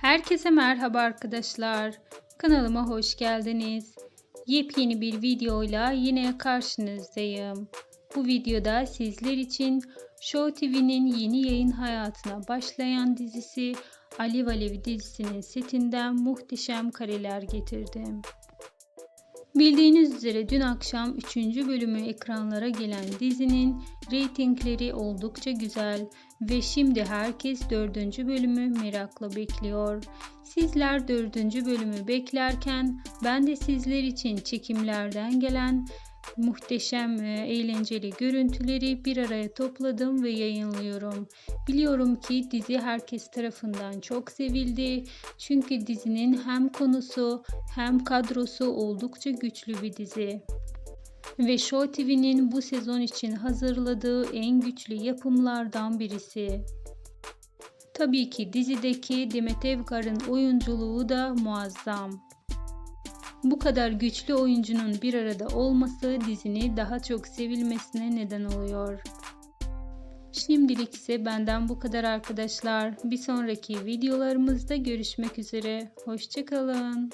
Herkese merhaba arkadaşlar. Kanalıma hoş geldiniz. Yepyeni bir videoyla yine karşınızdayım. Bu videoda sizler için Show TV'nin yeni yayın hayatına başlayan dizisi Alev Alev dizisinin setinden muhteşem kareler getirdim. Bildiğiniz üzere dün akşam 3. bölümü ekranlara gelen dizinin reytingleri oldukça güzel ve şimdi herkes 4. bölümü merakla bekliyor. Sizler 4. bölümü beklerken ben de sizler için çekimlerden gelen muhteşem eğlenceli görüntüleri bir araya topladım ve yayınlıyorum. Biliyorum ki dizi herkes tarafından çok sevildi. Çünkü dizinin hem konusu hem kadrosu oldukça güçlü bir dizi. Ve Show TV'nin bu sezon için hazırladığı en güçlü yapımlardan birisi. Tabii ki dizideki Demet Evgar'ın oyunculuğu da muazzam. Bu kadar güçlü oyuncunun bir arada olması dizini daha çok sevilmesine neden oluyor. Şimdilik ise benden bu kadar arkadaşlar. Bir sonraki videolarımızda görüşmek üzere. Hoşçakalın.